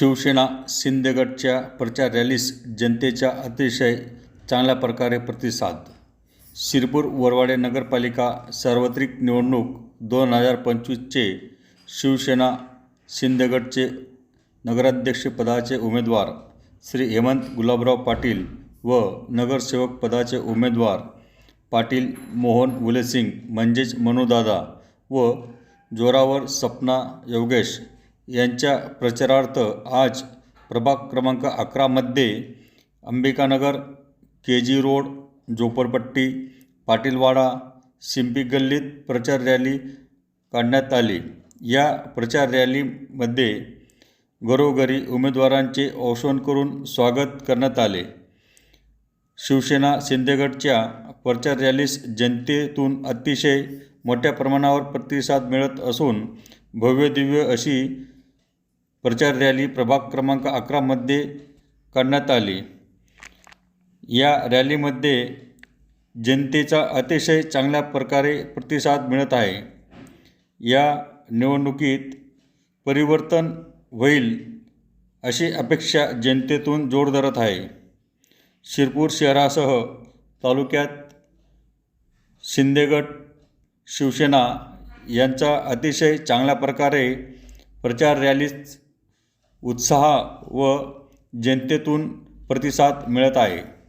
शिवसेना शिंदेगडच्या प्रचार रॅलीस जनतेच्या अतिशय चांगल्या प्रकारे प्रतिसाद. शिरपूर वरवाडे नगरपालिका सार्वत्रिक निवडणूक दोन हजार पंचवीसचे शिवसेना शिंदेगडचे नगराध्यक्षपदाचे उमेदवार श्री हेमंत गुलाबराव पाटील व नगरसेवक पदाचे उमेदवार पाटील मोहन उलेसिंग म्हणजेच मनोदादा व जोरावर सपना योगेश यांच्या प्रचारार्थ आज प्रभाग क्रमांक अकरामध्ये अंबिकानगर के जी रोड झोपडपट्टी पाटीलवाडा सिंपी गल्लीत प्रचार रॅली काढण्यात आली. या प्रचार रॅलीमध्ये घरोघरी उमेदवारांचे औषण करून स्वागत करण्यात आले. शिवसेना शिंदेगडच्या प्रचार रॅलीस जनतेतून अतिशय मोठ्या प्रमाणावर प्रतिसाद मिळत असून भव्यदिव्य अशी प्रचार रॅली प्रभाग क्रमांक अकरामध्ये काढण्यात आली. या रॅलीमध्ये जनतेचा अतिशय चांगल्या प्रकारे प्रतिसाद मिळत आहे. या निवडणुकीत परिवर्तन होईल अशी अपेक्षा जनतेतून जोर धरत आहे. शिरपूर शहरासह तालुक्यात शिंदेगड शिवसेना यांचा अतिशय चांगल्या प्रकारे प्रचार रॅलीच उत्साह व जनतेतून प्रतिसाद मिळत आहे.